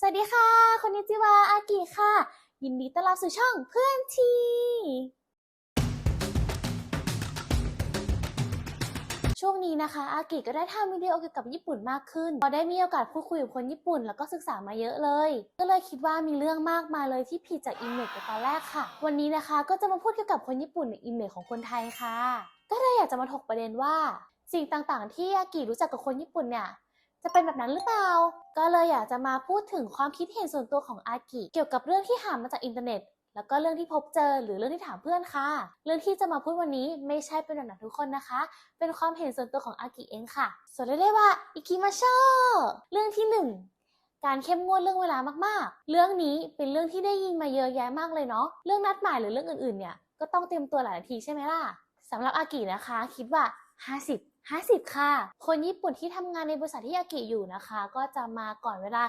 สวัสดีค่ะคนนิจิวาอากิค่ะ ยินดีต้อนรับสู่ช่องเพื่อนทีช่วงนี้นะคะ อากิก็ได้ทำวิดีโอเกี่ยวกับญี่ปุ่นมากขึ้น พอได้มีโอกาสพูดคุยกับคนญี่ปุ่น แล้วก็ศึกษามาเยอะเลย ก็เลยคิดว่ามีเรื่องมากมายเลยที่ผิดจากอิมเมจไปตอนแรกค่ะ วันนี้นะคะก็จะมาพูดเกี่ยวกับคนญี่ปุ่นในอิมเมจของคนไทยค่ะ ก็เลยอยากจะมาถกประเด็นว่า สิ่งต่างๆ ที่อากิรู้จักกับคนญี่ปุ่นเนี่ย จะเป็นแบบนั้นหรือเปล่า ก็เลยอยากจะมาพูดถึงความคิดเห็นส่วนตัวของอากิเกี่ยวกับเรื่องที่หามาจากอินเทอร์เน็ต แล้วก็เรื่องที่พบเจอหรือเรื่องที่ถามเพื่อนค่ะ เรื่องที่จะมาพูดวันนี้ไม่ใช่เป็นแบบนั้นทุกคนนะคะ เป็นความเห็นส่วนตัวของอากิเองค่ะ ส่วนเรียกว่าอิคิมาโชเรื่องที่หนึ่งการเข้มงวดเรื่องเวลามากๆ เรื่องนี้เป็นเรื่องที่ได้ยินมาเยอะแยะมากเลยเนาะ เรื่องนัดหมายหรือเรื่องอื่นๆ เนี่ย ก็ต้องเตรียมตัวหลายนาทีใช่ไหมล่ะ สำหรับอากินะคะ คิดว่า 50 50 ค่ะ คนญี่ปุ่นที่ทำงานในบริษัทที่อากิอยู่นะคะ ก็จะมาก่อนเวลา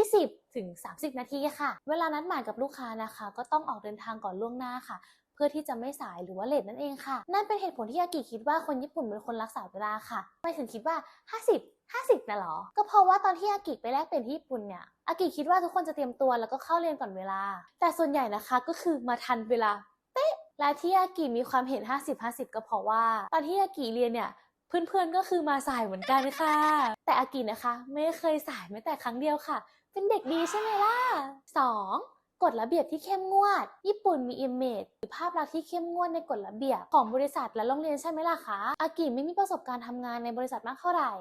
20 ถึง 30 นาทีค่ะ เวลานัดหมายกับลูกค้านะคะ ก็ต้องออกเดินทางก่อนล่วงหน้าค่ะเพื่อที่จะไม่สายหรือว่าเลทนั่นเองค่ะ นั่นเป็นเหตุผลที่อากิคิดว่าคนญี่ปุ่นเป็นคนรักษาเวลาค่ะ ไม่ถึงคิดว่า 50 50นะหรอ ก็เพราะว่าตอนที่อากิไปแลกเปลี่ยนที่ญี่ปุ่นเนี่ย อากิคิดว่าทุกคนจะเตรียมตัวแล้วก็เข้าเรียนก่อนเวลา แต่ส่วนใหญ่นะคะก็คือมาทันเวลาเต๊ะ และที่อากิมีความเห็น 50-50 ก็เพราะว่า ตอนที่อากิเรียนเนี่ย เพื่อนๆก็คือมาสายเหมือนกันค่ะ แต่อากินะคะ ไม่เคยสายแม้แต่ครั้งเดียวค่ะ เป็นเด็กดีใช่ไหมล่ะ 2. กฎระเบียบที่เข้มงวด ญี่ปุ่นมีอิมเมจหรือภาพลักษณ์ที่เข้มงวดในกฎระเบียบของบริษัทและโรงเรียนใช่ไหมล่ะคะ อากิไม่มีประสบการณ์ทำงานในบริษัทมากเท่าไหร่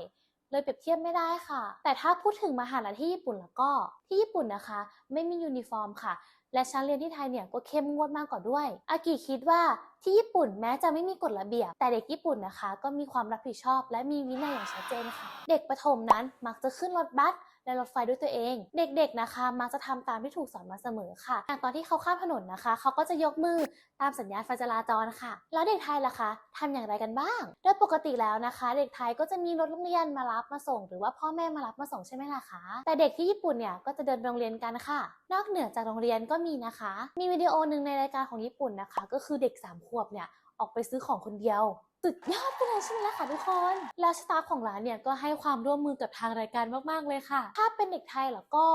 เลยเปรียบเทียบไม่ได้ค่ะ แต่ถ้าพูดถึงมหาลัยที่ญี่ปุ่นแล้วก็ ที่ญี่ปุ่นนะคะ ไม่มียูนิฟอร์มค่ะ และชั้นเรียนที่ไทยเนี่ยก็เข้มงวดมากกว่าด้วย อากิคิดว่าที่ญี่ปุ่นแม้จะไม่มีกฎระเบียบ แต่เด็กญี่ปุ่นนะคะ ก็มีความรับผิดชอบ และมีวินัยอย่างชัดเจนค่ะ เด็กประถมนั้นมักจะขึ้นรถบัสและรถไฟด้วยตัวเอง เด็กๆนะคะ มักจะทำตามที่ถูกสอนมาเสมอค่ะอย่างตอนที่เขาข้ามถนนนะคะ เขาก็จะยกมือตามสัญญาณไฟจราจรค่ะ แล้วเด็กไทยล่ะคะทำอย่างไรกันบ้าง โดยปกติแล้วนะคะ เด็กไทยก็จะมีรถโรงเรียนมารับมาส่ง หรือว่าพ่อแม่มารับมาส่งใช่ไหมล่ะคะ แต่เด็กที่ญี่ปุ่นเนี่ยก็จะเดินโรงเรียนกันค่ะ นอกเหนือจากโรงเรียนก็มีนะคะ มีวิดีโอหนึ่งในรายการของญี่ปุ่นนะคะ ก็คือเด็กสามขวบเนี่ย ออกไปซื้อของคนเดียวสุดยอดไปเลยใช่ไหมล่ะคะทุกคน แล้วสตาฟของร้านเนี่ยก็ให้ความร่วมมือกับทางรายการมากๆเลยค่ะ ถ้าเป็นเด็กไทยแล้วก็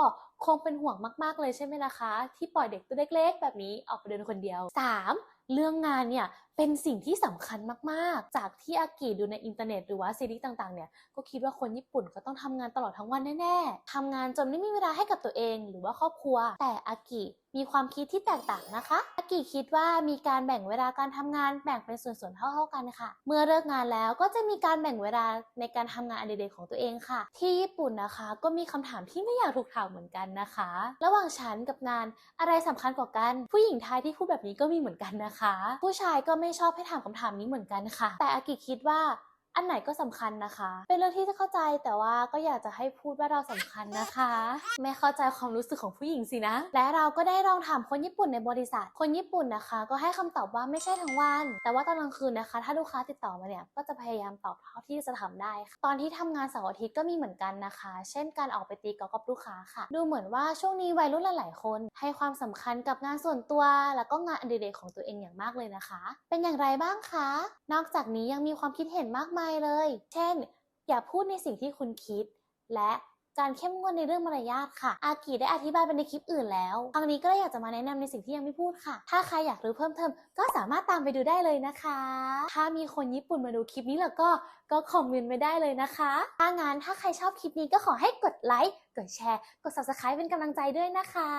คงเป็นห่วงมากๆเลยใช่ไหมล่ะคะ ที่ปล่อยเด็กตัวเล็กๆ แบบนี้ออกไปเดินคนเดียว 3. เรื่องงานเนี่ย เป็นสิ่งที่สำคัญมากๆ จากที่อากิดูในอินเทอร์เน็ตหรือว่าซีรีส์ต่างๆ เนี่ย ก็คิดว่าคนญี่ปุ่นก็ต้องทำงานตลอดทั้งวันแน่ๆทำงานจนไม่มีเวลาให้กับตัวเองหรือว่าครอบครัว แต่อากิมีความคิดที่แตกต่างนะคะ อากิคิดว่ามีการแบ่งเวลาการทำงานแบ่งเป็นส่วนๆ เท่า ๆกันค่ะ เมื่อเลิกงานแล้วก็จะมีการแบ่งเวลาในการทำงานอดิเรกของตัวเองค่ะ ที่ญี่ปุ่นนะคะ ก็มีคำถามที่ไม่อยากถูกถามเหมือนกันนะคะ ระหว่างฉันกับงานอะไรสำคัญกว่ากัน ผู้หญิงไทยที่พูดแบบนี้ก็มีเหมือนกันนะคะ ผู้ชายก็ไม่ไม่ชอบให้ถามคำถามนี้เหมือนกันค่ะ แต่อากิคิดว่า อันไหนก็สำคัญนะคะ เป็นเรื่องที่จะเข้าใจแต่ว่าก็อยากจะให้พูดว่าเราสำคัญนะคะ ไม่เข้าใจความรู้สึกของผู้หญิงสินะ และเราก็ได้ลองถามคนญี่ปุ่นในบริษัท คนญี่ปุ่นนะคะ ก็ให้คำตอบว่าไม่ใช่ทั้งวัน แต่ว่าตอนกลางคืนนะคะ ถ้าลูกค้าติดต่อมาเนี่ยก็จะพยายามตอบเท่าที่จะทำได้ ตอนที่ทำงานเสาร์อาทิตย์ก็มีเหมือนกันนะคะ เช่นการออกไปตีกอล์ฟกับลูกค้าค่ะ ดูเหมือนว่าช่วงนี้วัยรุ่นหลายๆคน ให้ความสำคัญกับงานส่วนตัว แล้วก็งานอดิเรกของตัวเองอย่างมากเลยนะคะ เป็นอย่างไรบ้างคะ นอกจากนี้ยังมีความคิดเห็นมากมายเลย เช่น อย่าพูดในสิ่งที่คุณคิด และการเข้มงวดในเรื่องมารยาทค่ะ อากิได้อธิบายไปในคลิปอื่นแล้วครั้งนี้ก็เลยอยากจะมาแนะนำในสิ่งที่ยังไม่พูดค่ะ ถ้าใครอยากรู้เพิ่มเติมก็สามารถตามไปดูได้เลยนะคะ ถ้ามีคนญี่ปุ่นมาดูคลิปนี้แล้วก็ก็คอมเมนต์ไม่ได้เลยนะคะ ถ้างั้นถ้าใครชอบคลิปนี้ก็ขอให้กดไลค์ กดแชร์ กด subscribe เป็นกำลังใจด้วยนะคะ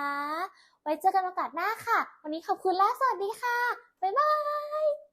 ไว้เจอกันโอกาสหน้าค่ะ วันนี้ขอบคุณและสวัสดีค่ะ บ๊ายบาย